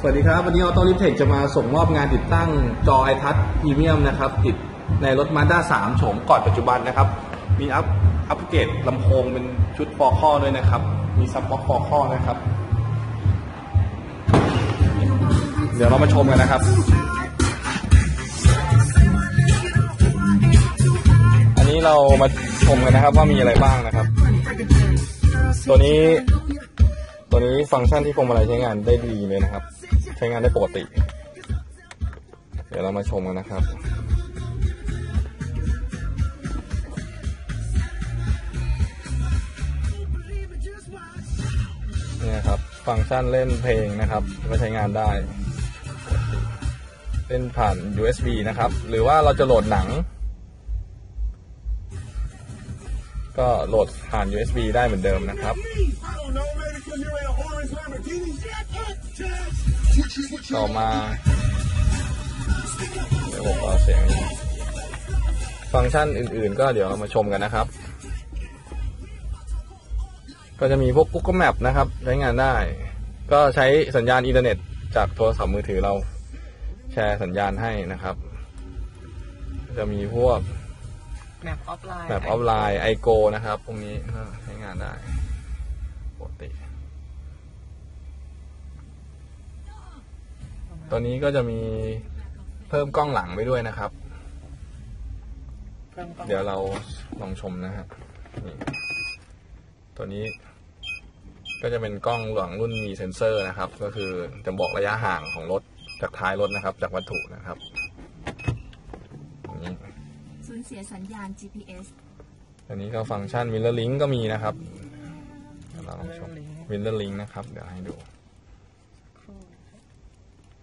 สวัสดีครับ วันนี้ออโต้ลิฟเทคจะมาส่งมอบงานติดตั้งจอไอทัชพรีเมียมนะครับ ติดในรถ Mazda 3 โฉมก่อนปัจจุบันนะครับ มีอัพอัปเกรดลำโพงเป็นชุดฟอร์ข้อด้วยนะครับ มีซับบ็อกฟอร์ข้อนะครับ เดี๋ยวเรามาชมกันนะครับ อันนี้เรามาชมกันนะครับว่ามีอะไรบ้างนะครับ ตัวนี้ตัวนี้ฟังก์ชันที่พวงมาลัยใช้งานได้ดีเลยนะครับ ใช้งานได้ปกติ เดี๋ยวเรามาชมกันนะครับเนี่ยครับ ฟังก์ชันเล่นเพลงนะครับ ก็ใช้งานได้ เล่นผ่าน USB นะครับ หรือว่าเราจะโหลดหนัง ก็โหลดผ่าน USB ได้เหมือนเดิมนะครับ ต่อมาเดี๋ยวผมเอาเสียงนี้ฟังก์ชันอื่นๆ ก็เดี๋ยวเรามาชมกันนะครับ ก็จะมีพวก Google Map นะครับ ใช้งานได้ ก็ใช้สัญญาณอินเทอร์เน็ต จากโทรศัพท์มือถือเราแชร์สัญญาณให้นะครับ จะมีพวกแมปออฟไลน์แบบออฟไลน์ไอโกนะครับ พวกนี้ก็ใช้งานได้ปกติ ตัวนี้ก็จะมีเพิ่มกล้องหลังไปด้วยนะครับ เดี๋ยวเราลองชมนะฮะนี่ตัวนี้ ก็จะเป็นกล้องหลังรุ่นมีเซ็นเซอร์นะครับ ก็คือจะบอกระยะห่างของรถจากท้ายรถนะครับ จากวัตถุนะครับนี่สูญเสียสัญญาณ GPS อันนี้ก็ฟังก์ชัน Mirror Link ก็มีนะครับเดี๋ยวเราลองชม Mirror Link นะครับ เดี๋ยวให้ดู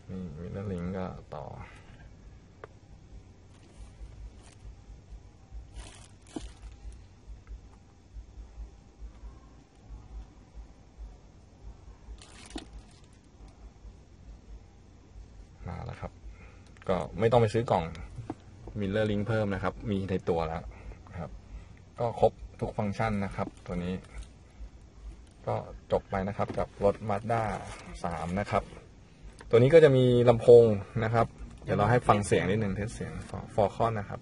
นี่ Mirror Link ก็ ต่อ มาแล้วครับ ก็ไม่ต้องไปซื้อกล่อง Mirror Link เพิ่มนะครับ มีในตัวแล้วครับ ก็ครบทุกฟังก์ชันนะครับ ตัวนี้ ก็จบไปนะครับกับรถ Mazda 3 นะครับ ตัวนี้ก็จะมีลำโพงนะครับ เดี๋ยวเราให้ฟังเสียงนิดหนึ่งเทสเสียงฟอร์คอนนะครับ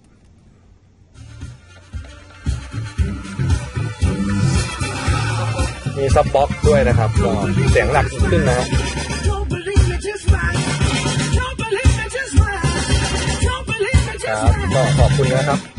มีซับบ็อกด้วยนะครับก็เสียงหลักขึ้นนะครับก็ขอบคุณนะครับ